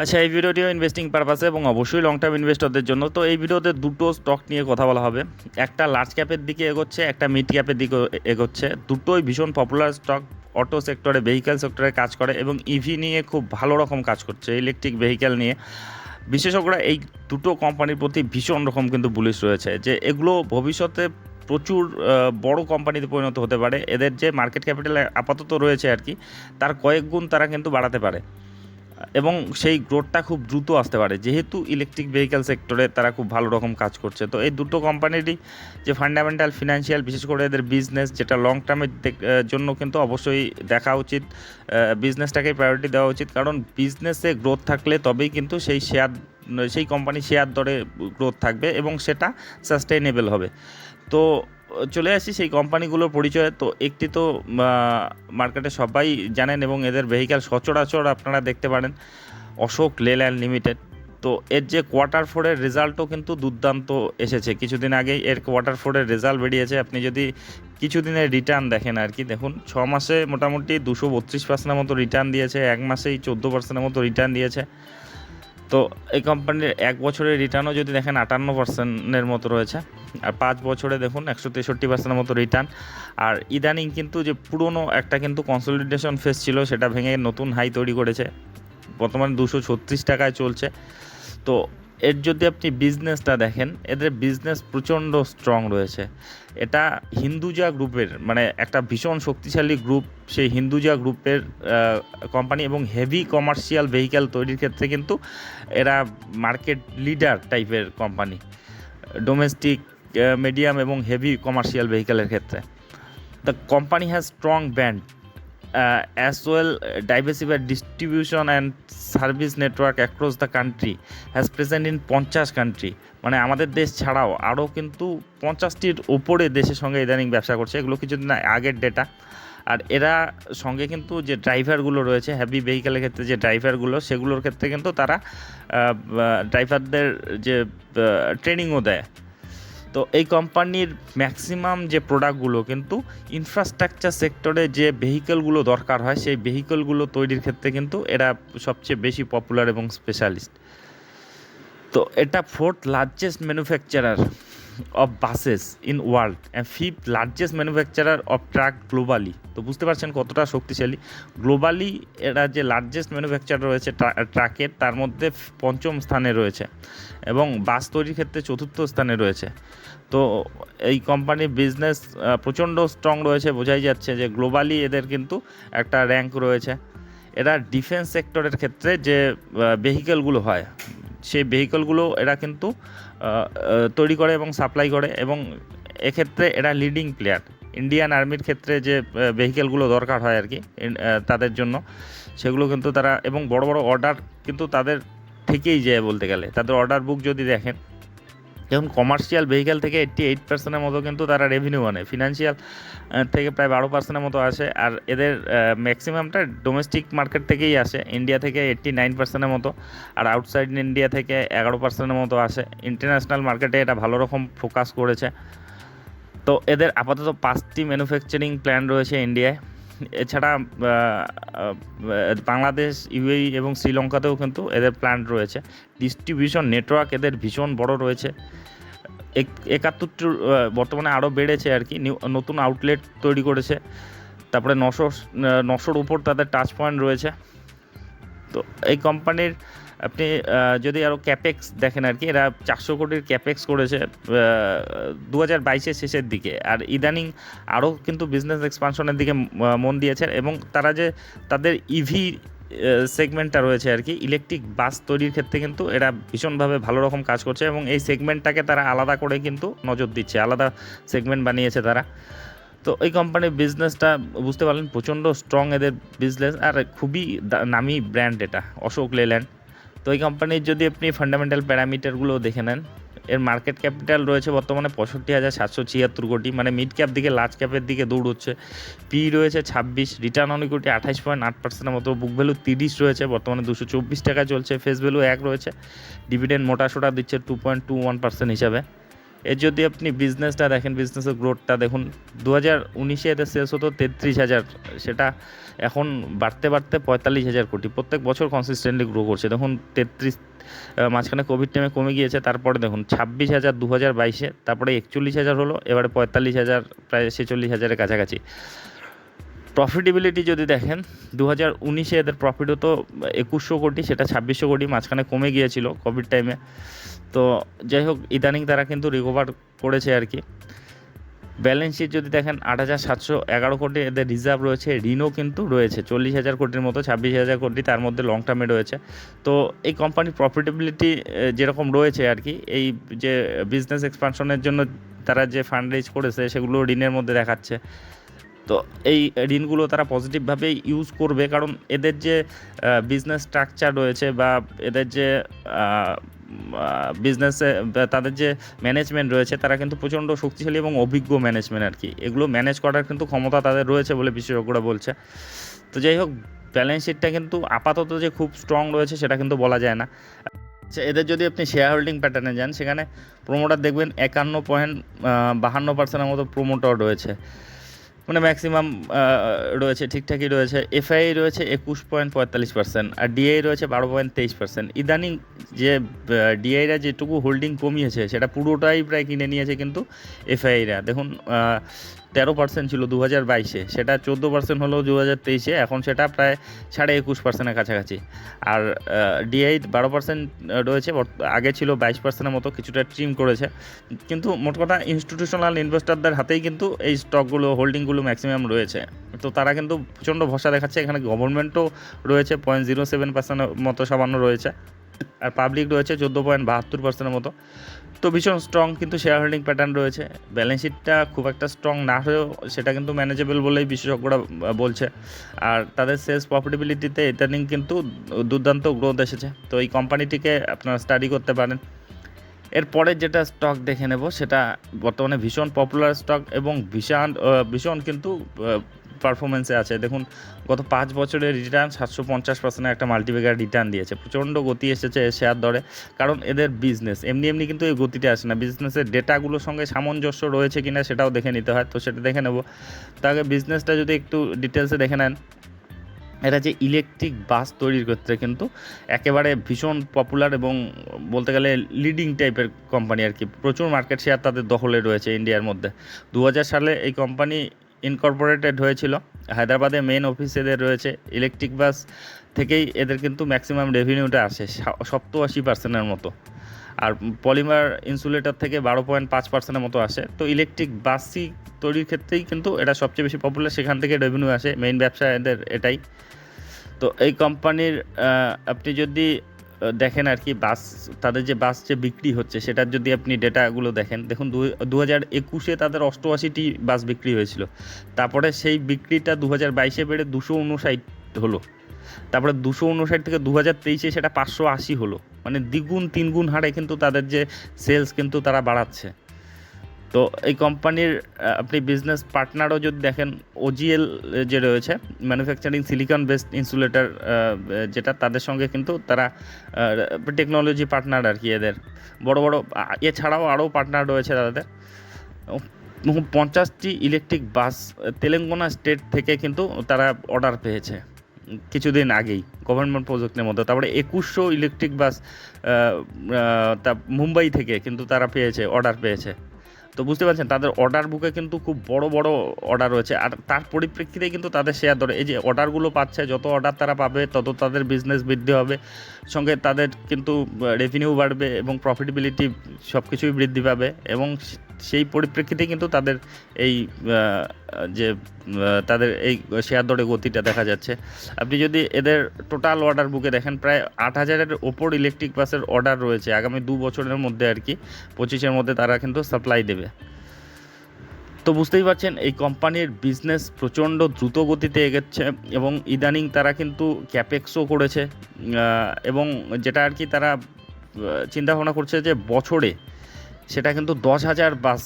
আচ্ছা এই ভিডিওটিও ইনভেস্টিং পারপাসে এবং অবশ্যই লং টার্ম ইনভেস্টরদের জন্য। তো এই ভিডিওতে দুটো স্টক নিয়ে কথা বলা হবে। একটা লার্জ ক্যাপের দিকে এগোচ্ছে, একটা মিড ক্যাপের দিকে এগোচ্ছে। দুটোই ভীষণ পপুলার স্টক অটো সেক্টরে ভেহিক্যাল সেক্টরে কাজ করে এবং ইভি নিয়ে খুব ভালো রকম কাজ করছে ইলেকট্রিক ভেহিক্যাল নিয়ে। বিশেষজ্ঞরা এই দুটো কোম্পানির প্রতি ভীষণ রকম কিন্তু বুলিশ রয়েছে যে এগুলো ভবিষ্যতে প্রচুর বড় কোম্পানিতে পরিণত হতে পারে। এদের যে মার্কেট ক্যাপিটাল আপাতত রয়েছে আর কি, তার কয়েক গুণ তারা কিন্তু বাড়াতে পারে। এবং সেই গ্রোথটা খুব দ্রুত আসতে পারে। যেহেতু ইলেকট্রিক ভেহিক্যাল সেক্টরে তারা খুব ভালো রকম কাজ করছে। তো এই দুটো কোম্পানিরই যে ফান্ডামেন্টাল ফিনান্সিয়াল বিশেষ করে এদের বিজনেস যেটা লং টার্মের জন্য কিন্তু অবশ্যই দেখা উচিত বিজনেসটাকেই প্রায়োরিটি দেওয়া উচিত। কারণ বিজনেসে গ্রোথ থাকলে তবেই কিন্তু সেই শেয়ার সেই কোম্পানি শেয়ার দরে গ্রোথ থাকবে এবং সেটা সাস্টেইনেবল হবে। তো চলে আসি সেই কোম্পানিগুলোর পরিচয়ে। তো একটি তো মার্কেটে সবাই জানেন এবং এদের ভেহিক্যাল সচরাচর আপনারা দেখতে পারেন, অশোক লেল্যান্ড লিমিটেড তো এর যে কোয়ার্টার ফোরের রেজাল্টও কিন্তু দুর্দান্ত এসেছে। কিছুদিন আগেই এর কোয়ার্টার ফোরের রেজাল্ট বেরিয়েছে। আপনি যদি কিছুদিনের রিটার্ন দেখেন আর কি, দেখুন, ছ মাসে মোটামুটি দুশো বত্রিশ পার্সেন্টের মতো রিটার্ন দিয়েছে, এক মাসেই চোদ্দ পার্সেন্টের মতো রিটার্ন দিয়েছে। তো এই কোম্পানির এক বছরের রিটার্নও যদি দেখেন, আটান্ন পার্সেন্টের মতো রয়েছে। আর পাঁচ বছরে দেখুন একশো তেষট্টি পার্সেন্টের মতো রিটার্ন আর ইদানিং কিন্তু যে পুরনো একটা কিন্তু কনসলিডেশন ফেস ছিল, সেটা ভেঙে নতুন হাই তৈরি করেছে। বর্তমানে দুশো ছত্রিশ টাকায় চলছে। তো এর যদি আপনি বিজনেসটা দেখেন, এদের বিজনেস প্রচণ্ড স্ট্রং রয়েছে। এটা হিন্দুজা গ্রুপের মানে একটা ভীষণ শক্তিশালী গ্রুপ সেই হিন্দুজা গ্রুপের কোম্পানি এবং হেভি কমার্শিয়াল ভেহিক্যাল তৈরির ক্ষেত্রে কিন্তু এরা market leader type company domestic medium এবং হেভি কমার্শিয়াল ভেহিক্যালের ক্ষেত্রে। The company has strong brand as well diversified distribution and service network across the country has present in পঞ্চাশ কান্ট্রি মানে আমাদের দেশ ছাড়াও আরও কিন্তু পঞ্চাশটির ওপরে দেশের সঙ্গে ইদানিং ব্যবসা করছে। এগুলো কিছুদিন আগের ডেটা আর এরা সঙ্গে কিন্তু যে ড্রাইভারগুলো রয়েছে হ্যাভি ভেহিক্যালের ক্ষেত্রে যে ড্রাইভারগুলো সেগুলোর ক্ষেত্রে কিন্তু তারা ড্রাইভারদের যে ট্রেনিংও দেয়। তো এই কোম্পানির ম্যাক্সিমাম যে প্রোডাক্টগুলো কিন্তু ইনফ্রাস্ট্রাকচার সেক্টরে যে ভেহিকলগুলো দরকার হয়, সেই ভেহিকলগুলো তৈরির ক্ষেত্রে কিন্তু এরা সবচেয়ে বেশি পপুলার এবং স্পেশালিস্ট তো এটা fourth largest manufacturer of buses in world and fifth largest manufacturer of truck globally তো বুঝতে পারছেন কতটা শক্তিশালী? গ্লোবালি এরা যে লার্জেস্ট ম্যানুফ্যাকচার রয়েছে ট্রাকের, তার মধ্যে পঞ্চম স্থানে রয়েছে এবং বাস তৈরির ক্ষেত্রে চতুর্থ স্থানে রয়েছে। তো এই কোম্পানির বিজনেস প্রচণ্ড স্ট্রং রয়েছে, বোঝাই যাচ্ছে যে গ্লোবালি এদের কিন্তু একটা র্যাঙ্ক রয়েছে। এরা ডিফেন্স সেক্টরের ক্ষেত্রে যে ভেহিকেলগুলো হয়, সেই ভেহিকলগুলো এরা কিন্তু তৈরি করে এবং সাপ্লাই করে এবং এক্ষেত্রে এরা লিডিং প্লেয়ার ইন্ডিয়ান আর্মির ক্ষেত্রে যে ভেহিকেলগুলো দরকার হয় আর কি তাদের জন্য, সেগুলো কিন্তু তারা, এবং বড় বড় অর্ডার কিন্তু তাদের থেকেই যায় বলতে গেলে। তাদের অর্ডার বুক যদি দেখেন যেমন কমার্শিয়াল ভেহিক্যাল থেকে এইট্টি এইট পার্সেন্টের মতো কিন্তু তারা রেভিনিউ আনে। ফিনান্সিয়াল থেকে প্রায় বারো পার্সেন্টের মতো আসে। আর এদের ম্যাক্সিমামটা ডোমেস্টিক মার্কেট থেকেই আসে। ইন্ডিয়া থেকে এইট্টি নাইন পার্সেন্টের মতো। আর আউটসাইড ইন্ডিয়া থেকে এগারো পার্সেন্টের মতো আসে। ইন্টারন্যাশনাল মার্কেটে এটা ভালো রকম ফোকাস করেছে। তো এদের আপাতত পাঁচটি ম্যানুফ্যাকচারিং প্ল্যান রয়েছে ইন্ডিয়ায় এছাড়া বাংলাদেশ, ইউএই এবং শ্রীলঙ্কাতেও কিন্তু এদের প্ল্যান্ট রয়েছে। ডিস্ট্রিবিউশন নেটওয়ার্ক এদের ভীষণ বড় রয়েছে। এক- একাত্তরটি বর্তমানে আরও বেড়েছে আর কি। নতুন আউটলেট তৈরি করেছে। তারপরে নশো নশোর উপর তাদের টাচ পয়েন্ট রয়েছে। তো এই কোম্পানির আপনি যদি আরও ক্যাপেক্স দেখেন আর কি, এরা চারশো কোটির ক্যাপেক্স করেছে দু হাজার বাইশের শেষের দিকে। আর ইদানিং আরও কিন্তু বিজনেস এক্সপানশনের দিকে মন দিয়েছে এবং তারা যে তাদের ইভি সেগমেন্টটা রয়েছে আর কি ইলেকট্রিক বাস তৈরির ক্ষেত্রে কিন্তু এরা ভীষণভাবে ভালো রকম কাজ করছে এবং এই সেগমেন্টটাকে তারা আলাদা করে কিন্তু নজর দিচ্ছে, আলাদা সেগমেন্ট বানিয়েছে তারা। তো এই কোম্পানির বিজনেসটা বুঝতে পারলেন, প্রচণ্ড স্ট্রং এদের বিজনেস আর খুবই নামি ব্র্যান্ড এটা, অশোক লেল্যান্ড। তো এই কোম্পানির যদি আপনি ফান্ডামেন্টাল প্যারামিটারগুলো দেখে নেন, এর মার্কেট ক্যাপিটাল রয়েছে বর্তমানে পঁয়ষট্টি হাজার সাতশো ছিয়াত্তর কোটি মানে মিড ক্যাপ দিকে লার্জ ক্যাপের দিকে দৌড়চ্ছে। পি রয়েছে ছাব্বিশ রিটার্ন অনেক কোটি আঠাশ পয়েন্ট আট পার্সেন্টের মতো বুক ভ্যালু তিরিশ রয়েছে, বর্তমানে দুশো চব্বিশ টাকা চলছে ফেস ভ্যালু এক রয়েছে। ডিভিডেন্ড মোটাসোটা দিচ্ছে two point two one percent হিসাবে। এর যদি আপনি বিজনেসটা দেখেন বিজনেসের গ্রোথটা দেখুন দু হাজার উনিশে এদের সেলস হতো তেত্রিশ হাজার। সেটা এখন বাড়তে বাড়তে পঁয়তাল্লিশ হাজার কোটি। প্রত্যেক বছর কনসিস্টেন্টলি গ্রো করছে। দেখুন, তেত্রিশ মাঝখানে কোভিড টাইমে কমে গিয়েছে, তারপরে দেখুন, ছাব্বিশ হাজার দু হাজার বাইশে, তারপরে একচল্লিশ হাজার হলো, এবারে পঁয়তাল্লিশ হাজার, প্রায় ছেচল্লিশ হাজারের কাছাকাছি। প্রফিটেবিলিটি যদি দেখেন দু হাজার উনিশে এদের প্রফিট হতো একুশশো কোটি, সেটা ছাব্বিশশো কোটি, মাঝখানে কমে গিয়েছিল কোভিড টাইমে তো যাই হোক ইদানিং তারা কিন্তু রিকভার করেছে আর কি। ব্যালেন্স শিট যদি দেখেন, আট হাজার সাতশো এগারো কোটি এদের রিজার্ভ রয়েছে, ঋণও কিন্তু রয়েছে, চল্লিশ হাজার কোটির মতো, ছাব্বিশ হাজার কোটি তার মধ্যে লং টার্মে রয়েছে। তো এই কোম্পানির প্রফিটেবিলিটি যেরকম রয়েছে আর কি, এই যে বিজনেস এক্সপানশনের জন্য তারা যে ফান্ড রেজ করেছে, সেগুলো ঋণের মধ্যে দেখাচ্ছে। তো এই ঋণগুলো তারা পজিটিভভাবে ইউজ করবে। কারণ এদের যে বিজনেস স্ট্রাকচার রয়েছে বা এদের যে বিজনেসে তাদের যে ম্যানেজমেন্ট রয়েছে, তারা কিন্তু প্রচণ্ড শক্তিশালী এবং অভিজ্ঞ ম্যানেজমেন্ট আর কি এগুলো ম্যানেজ করার কিন্তু ক্ষমতা তাদের রয়েছে বলে বিশেষজ্ঞরা বলছে। তো যাই হোক ব্যালেন্স শিটটা কিন্তু আপাতত যে খুব স্ট্রং রয়েছে, সেটা কিন্তু বলা যায় না। আচ্ছা এদের যদি আপনি শেয়ার হোল্ডিং প্যাটার্নে যান, সেখানে প্রোমোটার দেখবেন একান্ন পয়েন্ট বাহান্ন পার্সেন্টের মতো প্রোমোটার রয়েছে। মানে ম্যাক্সিমাম রয়েছে, ঠিকঠাকই রয়েছে। এফআই রয়েছে একুশ পয়েন্ট পঁয়তাল্লিশ পার্সেন্ট আর ডিআই রয়েছে বারো পয়েন্ট তেইশ পার্সেন্ট ইদানিং যে ডিআইরা যেটুকু হোল্ডিং কমিয়েছে, সেটা পুরোটাই প্রায় কিনে নিয়েছে কিন্তু এফআইরা দেখুন তেরো পার্সেন্ট ছিল দু হাজার বাইশে, সেটা চোদ্দ পার্সেন্ট হলো দু হাজার তেইশে, এখন সেটা প্রায় সাড়ে একুশ পার্সেন্টের কাছাকাছি। আর ডিআই বারো পার্সেন্ট রয়েছে আগে ছিল বাইশ পার্সেন্টের মতো, কিছুটা ট্রিম করেছে। কিন্তু মোট কথা ইনস্টিটিউশনাল ইনভেস্টারদের হাতেই কিন্তু এই স্টকগুলো হোল্ডিংগুলো ম্যাক্সিমাম রয়েছে। তো তারা কিন্তু প্রচণ্ড ভরসা দেখাচ্ছে, এখানে গভর্নমেন্টও রয়েছে পয়েন্ট জিরো সেভেন পার্সেন্টের মতো সামান্য রয়েছে। আর পাবলিক রয়েছে, চোদ্দ পয়েন্ট বাহাত্তর পার্সেন্টের মতো। তো ভীষণ স্ট্রং কিন্তু শেয়ার হোল্ডিং প্যাটার্ন রয়েছে। ব্যালেন্স শিটটা খুব একটা স্ট্রং না হলেও সেটা কিন্তু ম্যানেজেবল বলেই বিশেষজ্ঞরা বলছে। আর তাদের সেলস প্রফিটেবিলিটিতে ইদানিং কিন্তু দুর্দান্ত গ্রোথ এসেছে। তো এই কোম্পানিটিকে আপনারা স্টাডি করতে পারেন। এরপরে যেটা স্টক দেখে নেব, সেটা বর্তমানে ভীষণ পপুলার স্টক এবং ভীষণ ভীষণ কিন্তু পারফরমেন্সে আছে। দেখুন, গত পাঁচ বছরের রিটার্ন সাতশো পঞ্চাশ পার্সেন্টের একটা মাল্টিবেগার রিটার্ন দিয়েছে। প্রচণ্ড গতি এসেছে শেয়ার দরে, কারণ এদের বিজনেস এমনি এমনি কিন্তু এই গতিটা আসে না। বিজনেসের ডেটাগুলোর সঙ্গে সামঞ্জস্য রয়েছে কিনা সেটাও দেখে নিতে হয়। তো সেটা দেখে নেব। তাকে বিজনেসটা যদি একটু ডিটেলসে দেখে নেন। এটা যে ইলেকট্রিক বাস তৈরির ক্ষেত্রে কিন্তু একেবারে ভীষণ পপুলার এবং বলতে গেলে লিডিং টাইপের কোম্পানি আর কি। প্রচুর মার্কেট শেয়ার তাদের দখলে রয়েছে ইন্ডিয়ার মধ্যে। দু হাজার সালে এই কোম্পানি ইনকর্পোরেটেড হয়েছিল। হায়দ্রাবাদে মেন অফিস এদের রয়েছে। ইলেকট্রিক বাস থেকেই এদের কিন্তু ম্যাক্সিমাম রেভিনিউটা আসে সপ্তর আশি পার্সেন্টের মতো। আর পলিমার ইনসুলেটর থেকে বারো পয়েন্ট পাঁচ পার্সেন্টের মতো আসে। তো ইলেকট্রিক বাসই তৈরির ক্ষেত্রেই কিন্তু এটা সবচেয়ে বেশি পপুলার সেখান থেকে রেভিনিউ আসে মেইন ব্যবসা এদের এটাই। তো এই কোম্পানির আপনি যদি দেখেন আর কি, বাস, তাদের যে বাস যে বিক্রি হচ্ছে, সেটার যদি আপনি ডেটাগুলো দেখেন, দেখুন দু হাজার একুশে তাদের অষ্টআশিটি বাস বিক্রি হয়েছিল। তারপরে সেই বিক্রিটা দু হাজার বাইশে বেড়ে দুশো উনষাট হলো। তারপরে দুশো উনষাট থেকে দু হাজার তেইশে সেটা পাঁচশো আশি হলো। মানে দ্বিগুণ, তিনগুণ হারে কিন্তু তাদের যে সেলস কিন্তু তারা বাড়াচ্ছে। তো এই কোম্পানির আপনি বিজনেস পার্টনারও যদি দেখেন ওজিএল যে রয়েছে ম্যানুফ্যাকচারিং সিলিকন বেসড ইনসুলেটার যেটা তাদের সঙ্গে কিন্তু তারা টেকনোলজি পার্টনার আর কি এদের। বড় বড় এছাড়াও আরও পার্টনার রয়েছে তাদের। পঞ্চাশটি ইলেকট্রিক বাস তেলেঙ্গানা স্টেট থেকে কিন্তু তারা অর্ডার পেয়েছে, কিছুদিন আগেই গভর্নমেন্ট প্রজেক্টের মধ্যে। তারপরে একুশশো ইলেকট্রিক বাস তা মুম্বাই থেকে কিন্তু তারা পেয়েছে অর্ডার পেয়েছে। তো বুঝতে পারছেন, তাদের অর্ডার বুকে কিন্তু খুব বড় বড় অর্ডার রয়েছে। আর তার পরিপ্রেক্ষিতে কিন্তু তাদের শেয়ার ধরে, এই যে অর্ডারগুলো পাচ্ছে, যত অর্ডার তারা পাবে, তত তাদের বিজনেস বৃদ্ধি হবে। সঙ্গে তাদের কিন্তু রেভিনিউ বাড়বে এবং প্রফিটেবিলিটি সব কিছুই বৃদ্ধি পাবে। এবং সেই পরিপ্রেক্ষিতে কিন্তু তাদের এই যে তাদের এই শেয়ার দরে গতিটা দেখা যাচ্ছে। আপনি যদি এদের টোটাল অর্ডার বুকে দেখেন, প্রায় আট হাজারের ওপর ইলেকট্রিক বাসের অর্ডার রয়েছে। আগামী দু বছরের মধ্যে আর কি, পঁচিশের মধ্যে তারা কিন্তু সাপ্লাই দেবে। তো বুঝতেই পারছেন, এই কোম্পানির বিজনেস প্রচণ্ড দ্রুত গতিতে এগোচ্ছে এবং ইদানিং তারা কিন্তু ক্যাপেক্সও করেছে। এবং যেটা আর কি তারা চিন্তা ভাবনা করছে যে বছরে সেটা কিন্তু দশ হাজার বাস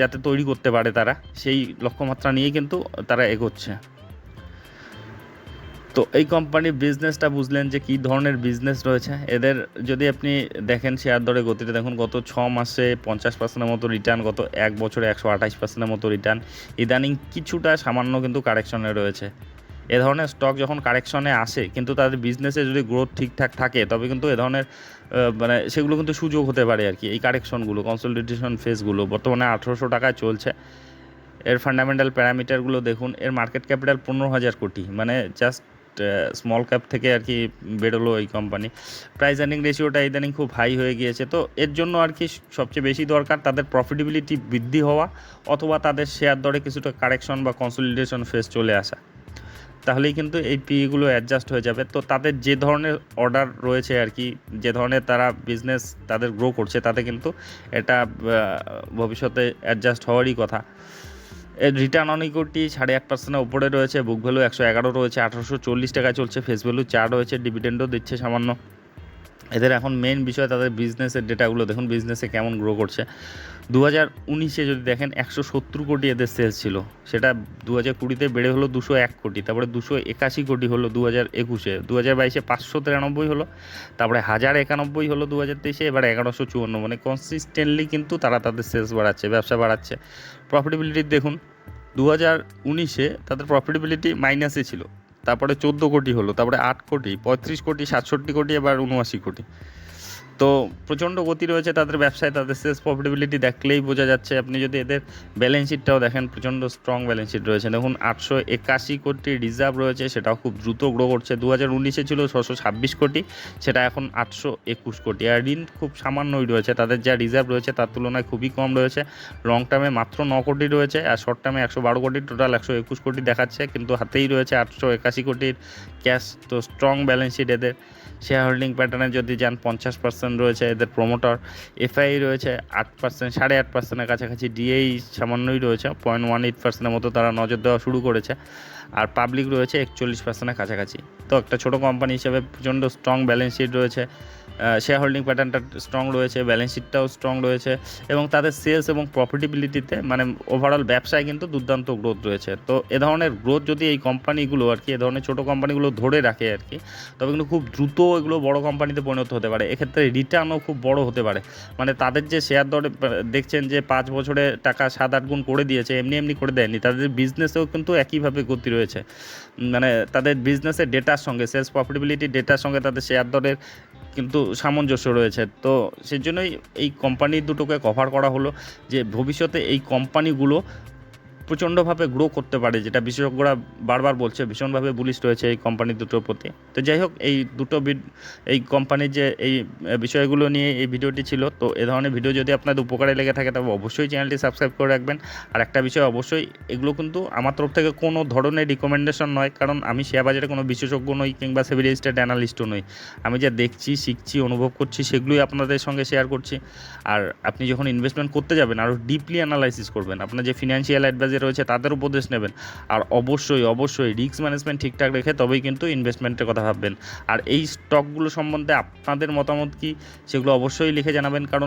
যাতে তৈরি করতে পারে তারা, সেই লক্ষ্যমাত্রা নিয়ে কিন্তু তারা এগোচ্ছে। তো এই কোম্পানির বিজনেসটা বুঝলেন যে কী ধরনের বিজনেস রয়েছে। এদের যদি আপনি দেখেন শেয়ার দরে গতিটা দেখুন গত ছ মাসে পঞ্চাশ পার্সেন্টের মতো রিটার্ন গত এক বছরে একশো আঠাশ পার্সেন্টের মতো রিটার্ন ইদানিং কিছুটা সামান্য কিন্তু কারেকশনে রয়েছে। এ ধরনের স্টক যখন কারেকশনে আসে, কিন্তু তাদের বিজনেসে যদি গ্রোথ ঠিকঠাক থাকে, তবে কিন্তু এ ধরনের মানে সেগুলো কিন্তু সুযোগ হতে পারে আর কি, এই কারেকশনগুলো কনসলিডেশন ফেসগুলো বর্তমানে আঠেরোশো টাকায় চলছে। এর ফান্ডামেন্টাল প্যারামিটারগুলো দেখুন, এর মার্কেট ক্যাপিটাল পনেরো হাজার কোটি মানে জাস্ট স্মল ক্যাপ থেকে আর কি বেরোলো এই কোম্পানি প্রাইস আর্নিং রেশিওটা ইদানিং খুব হাই হয়ে গিয়েছে, তো এর জন্য আর কি সবচেয়ে বেশি দরকার তাদের প্রফিটেবিলিটি বৃদ্ধি হওয়া, অথবা তাদের শেয়ার দরে কিছুটা কারেকশন বা কনসলিডেশন ফেস চলে আসা। তাহলেই কিন্তু এই পিগুলো অ্যাডজাস্ট হয়ে যাবে। তো তাদের যে ধরনের অর্ডার রয়েছে আর কি, যে ধরনের তারা বিজনেস তাদের গ্রো করছে, তাতে কিন্তু এটা ভবিষ্যতে অ্যাডজাস্ট হওয়ারই কথা। রিটার্ন অন ইকুইটি সাড়ে এক পার্সেন্টের উপরে রয়েছে বুক ভ্যালু একশো এগারো রয়েছে, আঠারোশো চল্লিশ টাকা চলছে ফেস ভ্যালু চার রয়েছে ডিভিডেন্ডও দিচ্ছে সামান্য। এদের এখন মেন বিষয় তাদের বিজনেসের ডেটাগুলো দেখুন বিজনেসে কেমন গ্রো করছে। দু হাজার উনিশে যদি দেখেন, একশো সত্তর কোটি এদের সেলস ছিল। সেটা দু হাজার কুড়িতে বেড়ে হলো দুশো এক কোটি, তারপরে দুশো একাশি কোটি হলো দু হাজার একুশে দু হাজার বাইশে পাঁচশো তিরানব্বই হলো, তারপরে হাজার একানব্বই হলো দু হাজার তেইশে, এবার এগারোশো চুয়ান্ন। মানে কনসিস্টেন্টলি কিন্তু তারা তাদের সেলস বাড়াচ্ছে, ব্যবসা বাড়াচ্ছে। প্রফিটেবিলিটি দেখুন দু হাজার উনিশে তাদের প্রফিটেবিলিটি মাইনাসে ছিল। তারপরে চোদ্দ কোটি হলো তারপরে আট কোটি পঁয়ত্রিশ কোটি সাতষট্টি কোটি এবার উনআশি কোটি। তো প্রচণ্ড গতি রয়েছে তাদের ব্যবসায়, তাদের সেলস প্রফিটেবিলিটি দেখলেই বোঝা যাচ্ছে। আপনি যদি এদের ব্যালেন্স শিটটাও দেখেন, প্রচণ্ড স্ট্রং ব্যালেন্স শিট রয়েছে। দেখুন, আটশো একাশি কোটি রিজার্ভ রয়েছে, সেটাও খুব দ্রুত গ্রো করছে। দু হাজার উনিশে ছিল ছশো ছাব্বিশ কোটি, সেটা এখন আটশো একুশ কোটি। আর ঋণ খুব সামান্যই রয়েছে। তাদের যা রিজার্ভ রয়েছে, তার তুলনায় খুবই কম রয়েছে। লং টার্মে মাত্র ন কোটি রয়েছে, আর শর্ট টার্মে একশো বারো কোটি টোটাল একশো একুশ কোটি দেখাচ্ছে। কিন্তু হাতেই রয়েছে আটশো একাশি কোটির ক্যাশ তো স্ট্রং ব্যালেন্স শিট এদের। শেয়ার হোল্ডিং প্যাটার্নে যদি যান, পঞ্চাশ পার্সেন্ট রয়েছে, এদের প্রোমোটার এফআই রয়েছে, আট পার্সেন্ট সাড়ে আট পার্সেন্টের কাছাকাছি ডিএই সামান্যই রয়েছে পয়েন্ট ওয়ান এইট পার্সেন্টের মতো তারা নজর দেওয়া শুরু করেছে। আর পাবলিক রয়েছে একচল্লিশ পার্সেন্টের কাছাকাছি। তো একটা ছোটো কোম্পানি হিসেবে প্রচণ্ড স্ট্রং ব্যালেন্স শিট রয়েছে। শেয়ার হোল্ডিং প্যাটার্নটা স্ট্রং রয়েছে ব্যালেন্স শিটটাও স্ট্রং রয়েছে এবং তাদের সেলস এবং প্রফিটেবিলিটিতে মানে ওভারঅল ব্যবসায় কিন্তু দুর্দান্ত গ্রোথ রয়েছে। তো এ ধরনের গ্রোথ যদি এই কোম্পানিগুলো আর কি, এ ধরনের ছোটো কোম্পানিগুলো ধরে রাখে আর কি, তবে কিন্তু খুব দ্রুত এগুলো বড় কোম্পানিতে পরিণত হতে পারে। এক্ষেত্রে রিটার্নও খুব বড় হতে পারে। মানে তাদের যে শেয়ার দরে দেখছেন যে পাঁচ বছরে টাকা সাত আট গুণ করে দিয়েছে, এমনি এমনি করে দেয়নি। তাদের বিজনেসেও কিন্তু একইভাবে গতি রয়েছে। উম, মানে তাদের বিজনেসের ডেটার সঙ্গে সেলস প্রফিটেবিলিটি ডেটার সঙ্গে তাদের শেয়ার দরের কিন্তু সামঞ্জস্য রয়েছে। তো সেই জন্যই এই কোম্পানি দুটোকে কভার করা হলো যে ভবিষ্যতে এই কোম্পানিগুলো প্রচণ্ডভাবে গ্রো করতে পারে, যেটা বিশেষজ্ঞরা বারবার বলছে, ভীষণভাবে বুলিশ রয়েছে এই কোম্পানি দুটোর প্রতি। তো যাই হোক, এই দুটো এই কোম্পানির যে এই বিষয়গুলো নিয়ে এই ভিডিওটি ছিল, তো এ ধরনের ভিডিও যদি আপনাদের উপকারে লেগে থাকে, তবে অবশ্যই চ্যানেলটি সাবস্ক্রাইব করে রাখবেন। আর একটা বিষয় অবশ্যই, এগুলো কিন্তু আমার তরফ থেকে কোনো ধরনের রিকমেন্ডেশন নয়, কারণ আমি শেয়ার বাজারে কোনো বিশেষজ্ঞ নই কিংবা সেভি রেজিস্টার্ড অ্যানালিস্টও নই। আমি যা দেখছি, শিখছি, অনুভব করছি, সেগুলোই আপনাদের সঙ্গে শেয়ার করছি। আর আপনি যখন ইনভেস্টমেন্ট করতে যাবেন, আরও ডিপলি অ্যানালাইসিস করবেন। আপনার যে ফিনান্সিয়াল অ্যাডভাইজার রয়েছে তাদের উপদেশ নেবেন। আর অবশ্যই অবশ্যই রিস্ক ম্যানেজমেন্ট ঠিকঠাক রেখে তবেই কিন্তু ইনভেস্টমেন্টের কথা ভাববেন। আর এই স্টকগুলো সম্বন্ধে আপনাদের মতামত কি, সেগুলো অবশ্যই লিখে জানাবেন, কারণ